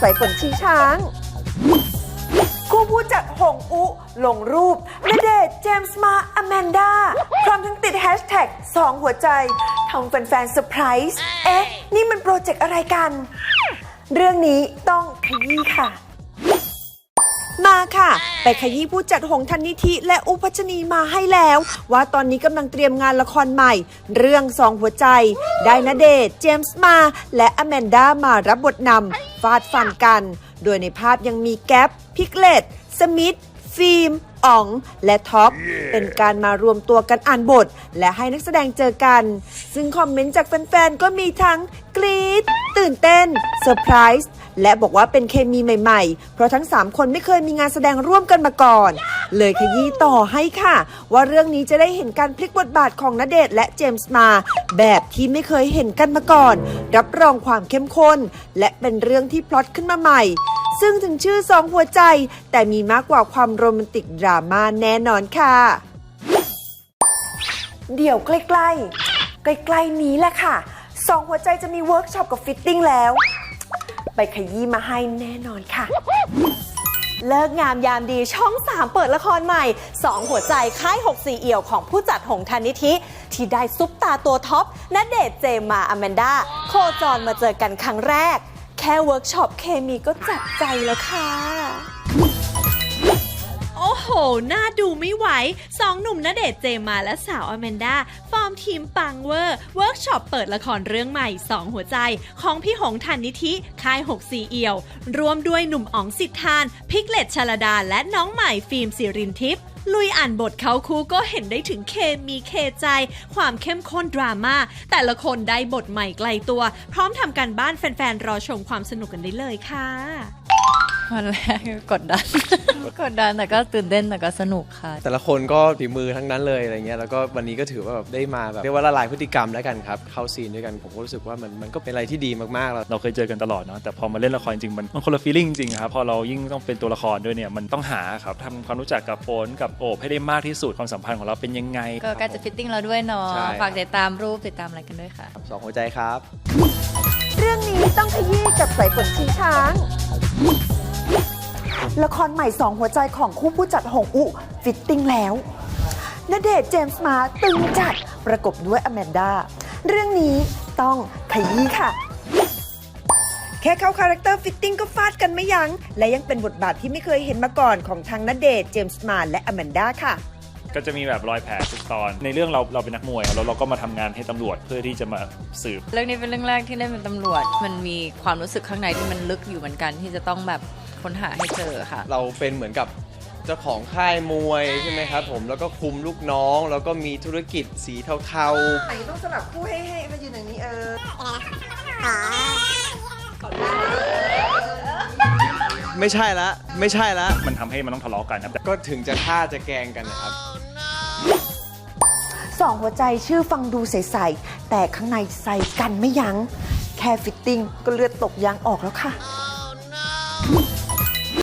สายฝนชีช้างคู่ผู้จัดหงอุลงรูปณเดชเจมส์มาอแมนดาพร้อมทั้งติดแฮชแท็กสองหัวใจทำแฟนๆเซอร์ไพรส์เอ๊ะ นี่มันโปรเจกต์อะไรกัน เรื่องนี้ต้องขยี้ค่ะ มาค่ะ ไปขยี้ผู้จัดหงทันนิธิและอุปัชนีมาให้แล้ว ว่าตอนนี้กำลังเตรียมงานละครใหม่ เรื่องสองหัวใจ ได้ณเดชเจมส์มา และอแมนดามารับบทนำาดฟันกัน โดยในภาพยังมีแก๊ป พิกเลตสมิธ ฟิล์มอ๋อง และท็อปเป็นการมารวมตัวกันอ่านบท และให้นักแสดงเจอกัน ซึ่งคอมเมนต์จากแฟนๆ ก็มีทั้งกรี๊ด ตื่นเต้นเซอร์ไพรส์และบอกว่าเป็นเคมีใหม่ๆ เพราะทั้ง 3 คนไม่เคยมีงานแสดงร่วมกันมาก่อน เลยขยี้ต่อให้ค่ะ ว่าเรื่องนี้จะได้เห็นการพลิกบทบาทของณเดชน์และเจมส์มา แบบที่ไม่เคยเห็นกันมาก่อน รับรองความเข้มข้น และเป็นเรื่องที่พล็อตขึ้นมาใหม่ ซึ่งถึงชื่อสองหัวใจ แต่มีมากกว่าความโรแมนติกดราม่าแน่นอนค่ะ เดี๋ยวใกล้ๆใกล้ๆนี้แหละค่ะ สองหัวใจจะมีเวิร์กช็อปกับฟิตติ้งแล้ว ไปขยี้มาให้แน่นอนค่ะ เลิกงามยามดีช่อง 3 เปิดละครใหม่ 2 หัวใจค่าย6 4เอี่ยวของผู้จัดหงทันนิธิ ที่ได้ซุปตาตัวท็อปณเดชน์เจมมาอแมนดาโคจรมาเจอกันครั้งแรก แค่เวิร์กช็อปเคมีก็จับใจแล้วค่ะ โห น่าดูไม่ไหวสองหนุ่มณเดชเจมมาและสาวอแมนดา ฟอร์มทีมปังเวอร์ เวิร์กช็อปเปิดละครเรื่องใหม่2หัวใจ ของพี่หงทันนิธิค่าย6 4เอี่ยว รวมด้วยหนุ่มอ๋องสิทธาน พิกเลตชลดา และน้องใหม่ฟิล์มสิรินทิพย์ลุยอ่านบทเขาคู่ก็เห็นได้ถึงเคมีเคใจ ความเข้มข้นดราม่าแต่ละคนได้บทใหม่ไกลตัว พร้อมทำการบ้านแฟนๆ รอชมความสนุกกันได้เลยค่ะ วันแรกกดดัน กดดันแต่ก็ตื่นเต้นแต่ก็สนุกค่ะ แต่ละคนก็ฝีมือทั้งนั้นเลยอะไรเงี้ยแล้วก็วันนี้ก็ถือว่าแบบได้มาแบบเรียกว่าละลายพฤติกรรมแล้วกันครับเข้าซีนด้วยกันผมก็รู้สึกว่ามันมันก็เป็นอะไรที่ดีมากๆแล้วเราเคยเจอกันตลอดเนาะแต่พอมาเล่นละครจริงๆมันมันคนละฟีลลิ่งจริงๆครับพอเรายิ่งต้องเป็นตัวละครด้วยเนี่ยมันต้องหาครับทำความรู้จักกับโฟนกับโอบให้ได้มากที่สุดความสัมพันธ์ของเราเป็นยังไงก็ใกล้จะฟิตติ้งเราด้วยเนาะใช่ฝากติดตามรูปติดตามอะไรกันด้วยค่ะสองหัวใจครับ เรื่องนี้ต้องขยี้กับสายฝนชีช้าง ละครใหม่สองหัวใจของคู่ผู้จัดหงอุ ฟิตติ้งแล้วณเดชน์เจมส์มาตึงจัดประกบด้วยอแมนดา เรื่องนี้ต้องขยี้ค่ะ แค่เข้าคาแรคเตอร์ฟิตติ้งก็ฟาดกันไม่ยัง้ง และยังเป็นบทบาทที่ไม่เคยเห็นมาก่อนของทั้งณเดชน์เจมส์มาและอแมนดาค่ะก็จะมีแบบรอยแผลทุกตอน ในเรื่องเราเราเป็นนักมวยแล้วเราก็มาทำงานให้ตำรวจเพื่อที่จะมาสืบ เรื่องนี้เป็นเรื่องแรกที่ได้เป็นตำรวจ มันมีความรู้สึกข้างในที่มันลึกอยู่เหมือนกันที่จะต้องแบบ ค้นหาให้เจอค่ะ เราเป็นเหมือนกับเจ้าของค่ายมวยใช่ไหมครับผมแล้วก็คุมลูกน้อง แล้วก็มีธุรกิจสีเทาไหนต้องสลับคู่ให้ให้มายืนอย่างนี้เออๆ ไม่ใช่ละไม่ใช่ละ มันทำให้มันต้องทะเลาะกันครับ ก็ถึงจะฆ่าจะแกล้งกันนะครับ สองหัวใจชื่อฟังดูใสๆแต่ข้างในใส่กันไม่ยัง้ง แค่ฟิตติ้งก็เลือดตกยางออกแล้วค่ะ